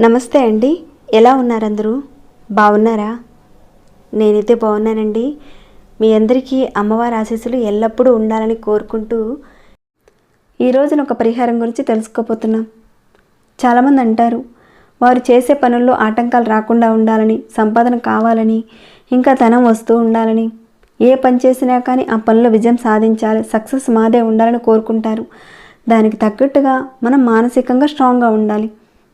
నమస్తే అండి. ఎలా ఉన్నారందరూ? బాగున్నారా? నేనైతే బాగున్నానండి. మీ అందరికీ అమ్మవారి ఆశీస్సులు ఎల్లప్పుడూ ఉండాలని కోరుకుంటూ ఈరోజున ఒక పరిహారం గురించి తెలుసుకోబోతున్నాం. చాలామంది అంటారు వారు చేసే పనుల్లో ఆటంకాలు రాకుండా ఉండాలని సంపాదన కావాలని ఇంకా ధనం వస్తూ ఉండాలని ఏ పని చేసినా కానీ ఆ పనిలో విజయం సాధించాలి. సక్సెస్ మాదే ఉండాలని కోరుకుంటారు. దానికి తగ్గట్టుగా మనం మానసికంగా స్ట్రాంగ్గా ఉండాలి.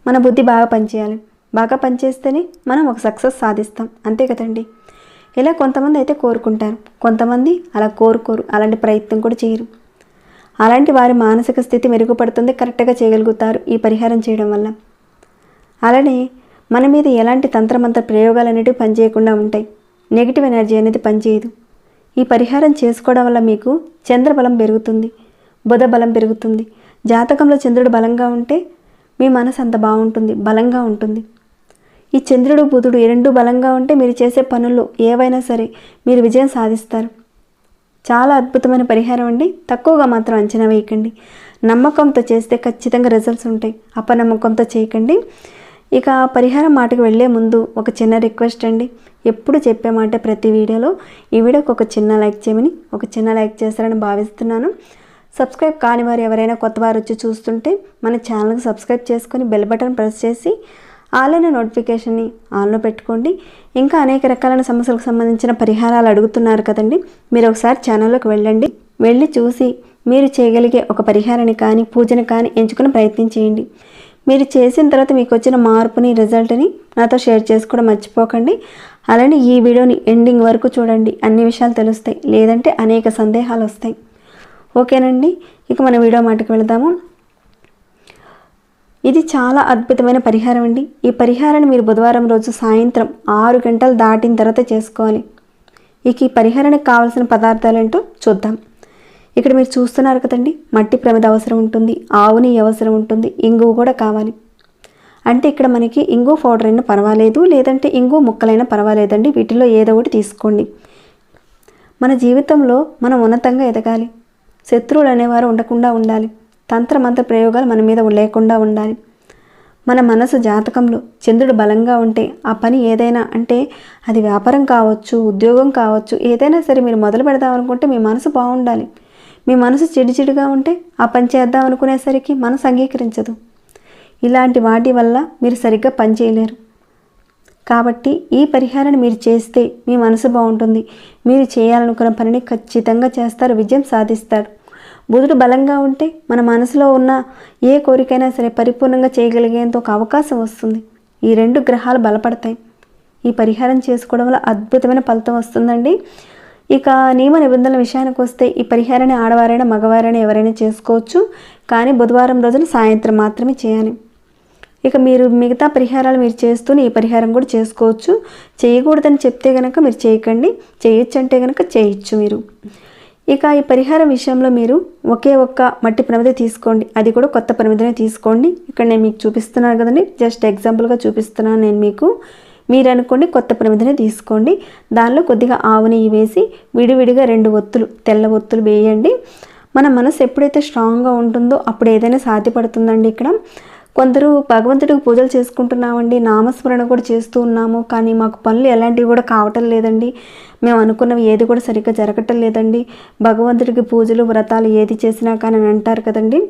మన బుద్ధి బాగా పనిచేయాలి. బాగా పనిచేస్తేనే మనం ఒక సక్సెస్ సాధిస్తాం. అంతే కదండి? ఇలా కొంతమంది అయితే కోరుకుంటారు. కొంతమంది అలా కోరుకోరు. అలాంటి ప్రయత్నం కూడా చేయరు. అలాంటి వారి మానసిక స్థితి మెరుగుపడుతుంది. కరెక్ట్గా చేయగలుగుతారు ఈ పరిహారం చేయడం వల్ల. అలానే మన మీద ఎలాంటి తంత్రమంత్ర ప్రయోగాలు అనేటివి పనిచేయకుండా ఉంటాయి. నెగిటివ్ ఎనర్జీ అనేది పనిచేయదు. ఈ పరిహారం చేసుకోవడం వల్ల మీకు చంద్రబలం పెరుగుతుంది బుధ బలం పెరుగుతుంది. జాతకంలో చంద్రుడు బలంగా ఉంటే మీ మనసు అంత బాగుంటుంది బలంగా ఉంటుంది. ఈ చంద్రుడు బుధుడు ఈ రెండు బలంగా ఉంటే మీరు చేసే పనుల్లో ఏవైనా సరే మీరు విజయం సాధిస్తారు. చాలా అద్భుతమైన పరిహారం అండి. తక్కువగా మాత్రం అంచనా వేయకండి. నమ్మకంతో చేస్తే ఖచ్చితంగా రిజల్ట్స్ ఉంటాయి. అపనమ్మకంతో చేయకండి. ఇక పరిహారం మాటకు వెళ్ళే ముందు ఒక చిన్న రిక్వెస్ట్ అండి. ఎప్పుడు చెప్పే మాట ప్రతి వీడియోలో ఈ వీడియోకి ఒక చిన్న లైక్ చేయమని ఒక చిన్న లైక్ చేస్తారని భావిస్తున్నాను. సబ్స్క్రైబ్ కాని వారు ఎవరైనా కొత్త వారు వచ్చి చూస్తుంటే మన ఛానల్కి సబ్స్క్రైబ్ చేసుకొని బెల్ బటన్ ప్రెస్ చేసి ఆన్లైన్ నోటిఫికేషన్ని ఆన్లో పెట్టుకోండి. ఇంకా అనేక రకాలైన సమస్యలకు సంబంధించిన పరిహారాలు అడుగుతున్నారు కదండి. మీరు ఒకసారి ఛానల్లోకి వెళ్ళండి. వెళ్ళి చూసి మీరు చేయగలిగే ఒక పరిహారాన్ని కానీ పూజని కానీ ఎంచుకుని ప్రయత్నం చేయండి. మీరు చేసిన తర్వాత మీకు వచ్చిన మార్పుని రిజల్ట్ని నాతో షేర్ చేసుకోవడం మర్చిపోకండి. అలానే ఈ వీడియోని ఎండింగ్ వరకు చూడండి. అన్ని విషయాలు తెలుస్తాయి. లేదంటే అనేక సందేహాలు వస్తాయి. ఓకేనండి? ఇక మన వీడియో మాటకు వెళదాము. ఇది చాలా అద్భుతమైన పరిహారం అండి. ఈ పరిహారాన్ని మీరు బుధవారం రోజు సాయంత్రం ఆరు గంటలు దాటిన తర్వాత చేసుకోవాలి. ఇక ఈ పరిహారానికి కావాల్సిన పదార్థాలు ఏంటో చూద్దాం. ఇక్కడ మీరు చూస్తున్నారు కదండి మట్టి ప్రమిద అవసరం ఉంటుంది ఆవు నెయ్యి అవసరం ఉంటుంది ఇంగువ కూడా కావాలి. అంటే ఇక్కడ మనకి ఇంగు పౌడర్ అయినా పర్వాలేదు లేదంటే ఇంగు ముక్కలైనా పర్వాలేదండి వీటిలో ఏదో ఒకటి తీసుకోండి. మన జీవితంలో మనం ఉన్నతంగా ఎదగాలి. శత్రువులు అనేవారు ఉండకుండా ఉండాలి. తంత్రమంత్ర ప్రయోగాలు మన మీద లేకుండా ఉండాలి. మన మనసు జాతకంలో చంద్రుడు బలంగా ఉంటే ఆ పని ఏదైనా అంటే అది వ్యాపారం కావచ్చు ఉద్యోగం కావచ్చు ఏదైనా సరే మీరు మొదలు పెడదామనుకుంటే మీ మనసు బాగుండాలి. మీ మనసు చిడిచిడిగా ఉంటే ఆ పని చేద్దాం అనుకునేసరికి మనసు అంగీకరించదు. ఇలాంటి వాటి వల్ల మీరు సరిగ్గా పని చేయలేరు. కాబట్టి ఈ పరిహారాన్ని మీరు చేస్తే మీ మనసు బాగుంటుంది. మీరు చేయాలనుకున్న పనిని ఖచ్చితంగా చేస్తారు విజయం సాధిస్తారు. బుధుడు బలంగా ఉంటే మన మనసులో ఉన్న ఏ కోరికైనా సరే పరిపూర్ణంగా చేయగలిగేంత ఒక అవకాశం వస్తుంది. ఈ రెండు గ్రహాలు బలపడతాయి. ఈ పరిహారం చేసుకోవడం వల్ల అద్భుతమైన ఫలితం వస్తుందండి. ఇక నియమ నిబంధనల విషయానికి వస్తే ఈ పరిహారాన్ని ఆడవారైనా మగవారైనా ఎవరైనా చేసుకోవచ్చు. కానీ బుధవారం రోజున సాయంత్రం మాత్రమే చేయాలి. ఇక మీరు మిగతా పరిహారాలు మీరు చేస్తూనే ఈ పరిహారం కూడా చేసుకోవచ్చు. చేయకూడదని చెప్తే కనుక మీరు చేయకండి. చేయొచ్చు అంటే కనుక చేయొచ్చు మీరు. ఇక ఈ పరిహారం విషయంలో మీరు ఒకే ఒక్క మట్టి ప్రమిద తీసుకోండి. అది కూడా కొత్త ప్రమిదనే తీసుకోండి. ఇక్కడ నేను మీకు చూపిస్తున్నాను కదండి. జస్ట్ ఎగ్జాంపుల్గా చూపిస్తున్నాను నేను మీకు. మీరు అనుకోండి కొత్త ప్రమిదని తీసుకోండి. దానిలో కొద్దిగా ఆవు నెయ్యి వేసి విడివిడిగా రెండు ఒత్తులు తెల్ల ఒత్తులు వేయండి. మన మనసు ఎప్పుడైతే స్ట్రాంగ్గా ఉంటుందో అప్పుడు ఏదైనా సాధ్యపడుతుందండి ఇక్కడ. కొందరు భగవంతుడికి పూజలు చేసుకుంటున్నామండి నామస్మరణ కూడా చేస్తూ ఉన్నాము. కానీ మాకు పనులు ఎలాంటివి కూడా కావటం లేదండి. మేము అనుకున్నవి ఏది కూడా సరిగ్గా జరగటం లేదండి. భగవంతుడికి పూజలు వ్రతాలు ఏది చేసినా కానీ అని అంటారు కదండి.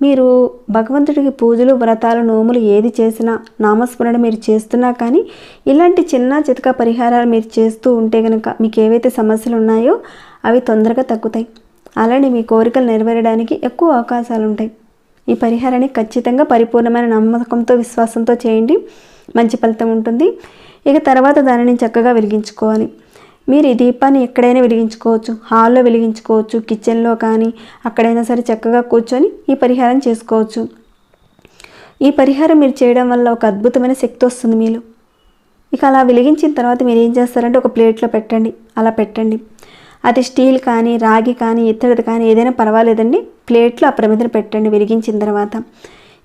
మీరు భగవంతుడికి పూజలు వ్రతాలు నోములు ఏది చేసినా నామస్మరణ మీరు చేస్తున్నా కానీ ఇలాంటి చిన్న చితక పరిహారాలు మీరు చేస్తూ ఉంటే కనుక మీకు ఏవైతే సమస్యలు ఉన్నాయో అవి తొందరగా తగ్గుతాయి. అలానే మీ కోరికలు నెరవేరడానికి ఎక్కువ అవకాశాలు ఉంటాయి. ఈ పరిహారాన్ని ఖచ్చితంగా పరిపూర్ణమైన నమ్మకంతో విశ్వాసంతో చేయండి. మంచి ఫలితం ఉంటుంది. ఇక తర్వాత దానిని చక్కగా వెలిగించుకోవాలి. మీరు ఈ దీపాన్ని ఎక్కడైనా వెలిగించుకోవచ్చు హాల్లో వెలిగించుకోవచ్చు కిచెన్లో కానీ అక్కడైనా సరే చక్కగా కూర్చొని ఈ పరిహారం చేసుకోవచ్చు. ఈ పరిహారం మీరు చేయడం వల్ల ఒక అద్భుతమైన శక్తి వస్తుంది మీలో. ఇక అలా వెలిగించిన తర్వాత మీరు ఏం చేస్తారంటే ఒక ప్లేట్లో పెట్టండి. అలా పెట్టండి. అది స్టీల్ కానీ రాగి కానీ ఇత్తడిది కానీ ఏదైనా పర్వాలేదండి. ప్లేట్లో ఆ ప్రమిదను పెట్టండి వెలిగించిన తర్వాత.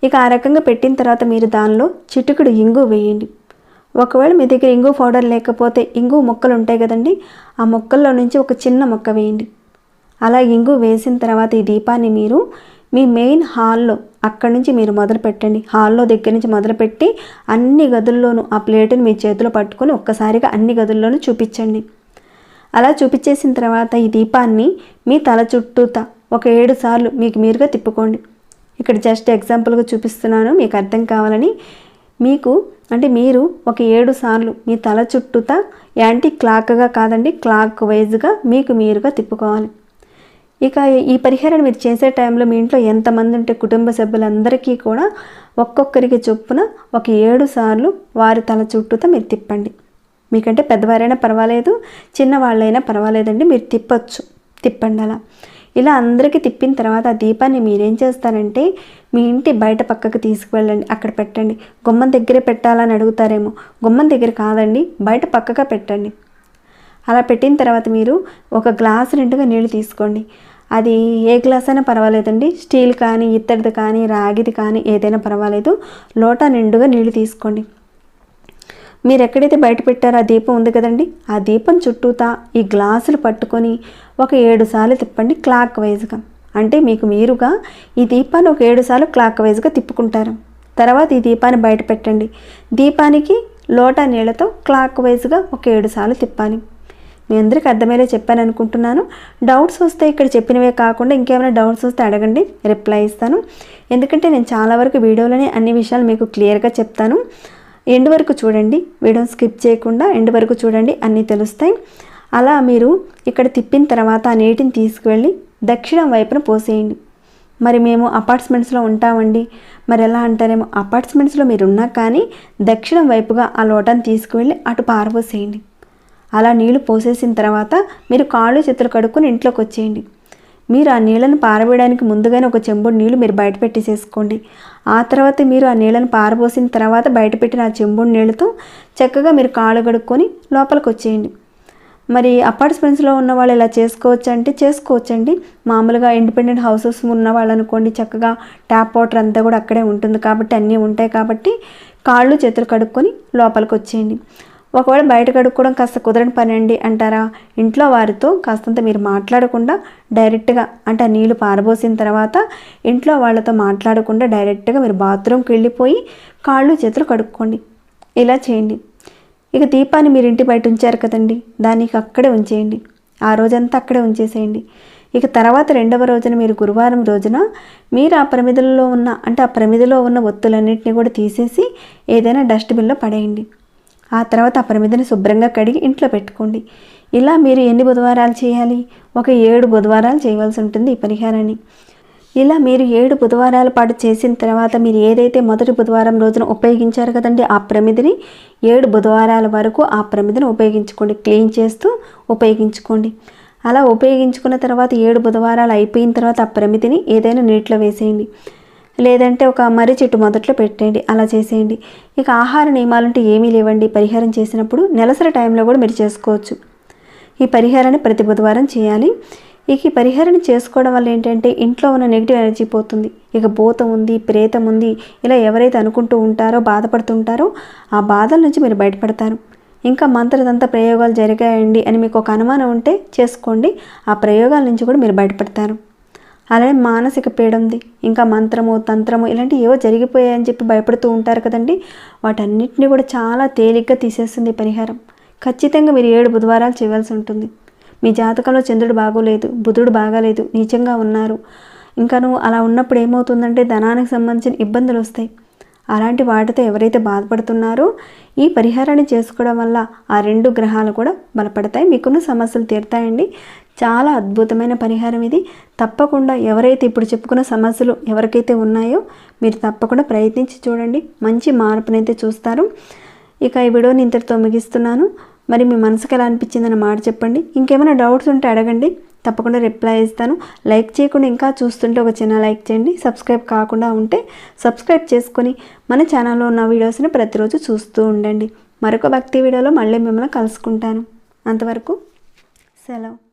ఇక ఆ రకంగా పెట్టిన తర్వాత మీరు దానిలో చిటుకుడు ఇంగు వేయండి. ఒకవేళ మీ దగ్గర ఇంగు పౌడర్ లేకపోతే ఇంగు మొక్కలు ఉంటాయి కదండి ఆ మొక్కల్లో నుంచి ఒక చిన్న మొక్క వేయండి. అలా ఇంగు వేసిన తర్వాత ఈ దీపాన్ని మీరు మీ మెయిన్ హాల్లో అక్కడి నుంచి మీరు మొదలు పెట్టండి. హాల్లో దగ్గర నుంచి మొదలుపెట్టి అన్ని గదుల్లోనూ ఆ ప్లేటుని మీ చేతిలో పట్టుకొని ఒక్కసారిగా అన్ని గదుల్లోనూ చూపించండి. అలా చూపించేసిన తర్వాత ఈ దీపాన్ని మీ తల చుట్టూత ఒక ఏడు సార్లు మీకు మీరుగా తిప్పుకోండి. ఇక్కడ జస్ట్ ఎగ్జాంపుల్గా చూపిస్తున్నాను మీకు అర్థం కావాలని మీకు అంటే మీరు ఒక ఏడు సార్లు మీ తల చుట్టూత యాంటీ క్లాక్గా కాదండి క్లాక్ వైజ్గా మీకు మీరుగా తిప్పుకోవాలి. ఇక ఈ పరిహారాన్ని మీరు చేసే టైంలో మీ ఇంట్లో ఎంతమంది ఉంటే కుటుంబ సభ్యులందరికీ కూడా ఒక్కొక్కరికి చొప్పున ఒక ఏడు సార్లు వారి తల చుట్టూతో మీరు తిప్పండి. మీకంటే పెద్దవారైనా పర్వాలేదు చిన్నవాళ్ళైనా పర్వాలేదండి మీరు తిప్పొచ్చు. తిప్పండి అలా. ఇలా అందరికీ తిప్పిన తర్వాత ఆ దీపాన్ని మీరేం చేస్తారంటే మీ ఇంటి బయట పక్కకు తీసుకువెళ్ళండి అక్కడ పెట్టండి. గుమ్మం దగ్గరే పెట్టాలని అడుగుతారేమో. గుమ్మం దగ్గర కాదండి బయట పక్కగా పెట్టండి. అలా పెట్టిన తర్వాత మీరు ఒక గ్లాస్ నిండుగా నీళ్ళు తీసుకోండి. అది ఏ గ్లాస్ అయినా పర్వాలేదండి. స్టీల్ కానీ ఇత్తడిది కానీ రాగిది కానీ ఏదైనా పర్వాలేదు. లోటా నిండుగా నీళ్ళు తీసుకోండి. మీరు ఎక్కడైతే బయట పెట్టారో ఆ దీపం ఉంది కదండి? ఆ దీపం చుట్టూతా ఈ గ్లాసులు పట్టుకొని ఒక ఏడు సార్లు తిప్పండి క్లాక్ వైజ్గా. అంటే మీకు మీరుగా ఈ దీపాన్ని ఒక ఏడు సార్లు క్లాక్ వైజ్గా తిప్పుకుంటారు. తర్వాత ఈ దీపాన్ని బయట పెట్టండి. దీపానికి లోటా నీళ్ళతో క్లాక్ వైజ్గా ఒక ఏడు సార్లు తిప్పాలి. మీ అందరికీ అర్థమయ్యేలా చెప్పాను అనుకుంటున్నాను. డౌట్స్ వస్తే ఇక్కడ చెప్పినవే కాకుండా ఇంకేమైనా డౌట్స్ వస్తే అడగండి రిప్లై ఇస్తాను. ఎందుకంటే నేను చాలా వరకు వీడియోలోనే అన్ని విషయాలు మీకు క్లియర్గా చెప్తాను. ఎండ్ వరకు చూడండి. వీడియోని స్కిప్ చేయకుండా ఎండ్ వరకు చూడండి. అన్నీ తెలుస్తాయి. అలా మీరు ఇక్కడ తిప్పిన తర్వాత ఆ నీటిని తీసుకువెళ్ళి దక్షిణం వైపున పోసేయండి. మరి మేము అపార్ట్మెంట్స్లో ఉంటామండి. మరి ఎలా అంటారేమో అపార్ట్మెంట్స్లో మీరు ఉన్నా కానీ దక్షిణం వైపుగా ఆ లోటాన్ని తీసుకువెళ్ళి అటు పారబోసేయండి. అలా నీళ్ళు పోసేసిన తర్వాత మీరు కాళ్ళు చేతులు కడుక్కొని ఇంట్లోకి వచ్చేయండి. మీరు ఆ నీళ్ళను పారవేయడానికి ముందుగానే ఒక చెంబుడు నీళ్ళు మీరు బయట పెట్టేసేసుకోండి. ఆ తర్వాత మీరు ఆ నీళ్ళను పారబోసిన తర్వాత బయట పెట్టిన ఆ చెంబుడు నీళ్ళతో చక్కగా మీరు కాళ్ళు కడుక్కొని లోపలికి వచ్చేయండి. మరి అపార్ట్మెంట్స్లో ఉన్న వాళ్ళు ఇలా చేసుకోవచ్చు అంటే చేసుకోవచ్చండి. మామూలుగా ఇండిపెండెంట్ హౌసెస్ ఉన్న వాళ్ళు అనుకోండి చక్కగా ట్యాప్ వాటర్ అంతా కూడా అక్కడే ఉంటుంది కాబట్టి అన్నీ ఉంటాయి కాబట్టి కాళ్ళు చేతులు కడుక్కొని లోపలికి వచ్చేయండి. ఒకవేళ బయట కడుక్కోవడం కాస్త కుదరని పని అండి అంటారా? ఇంట్లో వారితో కాస్తంత మీరు మాట్లాడకుండా డైరెక్ట్గా అంటే ఆ నీళ్ళు పారబోసిన తర్వాత ఇంట్లో వాళ్ళతో మాట్లాడకుండా డైరెక్ట్గా మీరు బాత్రూమ్కి వెళ్ళిపోయి కాళ్ళు చేతులు కడుక్కోండి. ఇలా చేయండి. ఇక దీపాన్ని మీరు ఇంటి బయట ఉంచారు కదండి దానికి అక్కడే ఉంచేయండి. ఆ రోజంతా అక్కడే ఉంచేసేయండి. ఇక తర్వాత రెండవ రోజున మీరు గురువారం రోజున మీరు ఆ ప్రమిదల్లో ఉన్న అంటే ఆ ప్రమిదలో ఉన్న ఒత్తులన్నింటినీ కూడా తీసేసి ఏదైనా డస్ట్బిన్లో పడేయండి. ఆ తర్వాత ఆ శుభ్రంగా కడిగి ఇంట్లో పెట్టుకోండి. ఇలా మీరు ఎన్ని బుధవారాలు చేయాలి? ఒక ఏడు బుధవారాలు చేయవలసి ఉంటుంది ఈ పరిహారాన్ని. ఇలా మీరు ఏడు బుధవారాల పాటు చేసిన తర్వాత మీరు ఏదైతే మొదటి బుధవారం రోజున ఉపయోగించారు కదండి ఆ ప్రమిదిని ఏడు బుధవారాల వరకు ఆ ప్రమిదిని ఉపయోగించుకోండి. క్లీన్ చేస్తూ ఉపయోగించుకోండి. అలా ఉపయోగించుకున్న తర్వాత ఏడు బుధవారాలు అయిపోయిన తర్వాత ఆ ప్రమితిని ఏదైనా నీటిలో వేసేయండి. లేదంటే ఒక మర్రి చెట్టు మొదట్లో పెట్టండి అలా చేసేయండి. ఇక ఆహార నియమాలంటే ఏమీ లేవండి. పరిహారం చేసినప్పుడు నెలసరి టైంలో కూడా మీరు చేసుకోవచ్చు. ఈ పరిహారాన్ని ప్రతి బుధవారం చేయాలి. ఇక ఈ పరిహారాన్ని చేసుకోవడం వల్ల ఏంటంటే ఇంట్లో ఉన్న నెగిటివ్ ఎనర్జీ పోతుంది. ఇక భూతం ఉంది ప్రేతం ఉంది ఇలా ఎవరైతే అనుకుంటూ ఉంటారో బాధపడుతుంటారో ఆ బాధల నుంచి మీరు బయటపడతారు. ఇంకా మంత్రదంత ప్రయోగాలు జరిగాయండి అని మీకు ఒక అనుమానం ఉంటే చేసుకోండి. ఆ ప్రయోగాల నుంచి కూడా మీరు బయటపడతారు. అలానే మానసిక పీడ ఉంది ఇంకా మంత్రము తంత్రము ఇలాంటివి ఏవో జరిగిపోయాయని చెప్పి భయపడుతూ ఉంటారు కదండి. వాటన్నిటిని కూడా చాలా తేలిగ్గా తీసేస్తుంది పరిహారం. ఖచ్చితంగా మీరు ఏడు బుధవారాలు చేయవలసి ఉంటుంది. మీ జాతకంలో చంద్రుడు బాగోలేదు బుధుడు బాగాలేదు నీచంగా ఉన్నారు. ఇంకా నువ్వు అలా ఉన్నప్పుడు ఏమవుతుందంటే ధనానికి సంబంధించిన ఇబ్బందులు వస్తాయి. అలాంటి వాటితో ఎవరైతే బాధపడుతున్నారో ఈ పరిహారాన్ని చేసుకోవడం వల్ల ఆ రెండు గ్రహాలు కూడా బలపడతాయి. మీకున్న సమస్యలు తీరుతాయండి. చాలా అద్భుతమైన పరిహారం ఇది. తప్పకుండా ఎవరైతే ఇప్పుడు చెప్పుకున్న సమస్యలు ఎవరికైతే ఉన్నాయో మీరు తప్పకుండా ప్రయత్నించి చూడండి. మంచి మార్పునైతే చూస్తారు. ఇక ఈ వీడియోని ఇంతటితో ముగిస్తున్నాను. మరి మీ మనసుకు ఎలా అనిపించిందని మాట చెప్పండి. ఇంకేమైనా డౌట్స్ ఉంటే అడగండి. తప్పకుండా రిప్లై ఇస్తాను. లైక్ చేయకుండా ఇంకా చూస్తుంటే ఒక చిన్న లైక్ చేయండి. సబ్స్క్రైబ్ కాకుండా ఉంటే సబ్స్క్రైబ్ చేసుకొని మన ఛానల్లో ఉన్న వీడియోస్ని ప్రతిరోజు చూస్తూ ఉండండి. మరొక భక్తి వీడియోలో మళ్ళీ మిమ్మల్ని కలుసుకుంటాను. అంతవరకు సెలవు.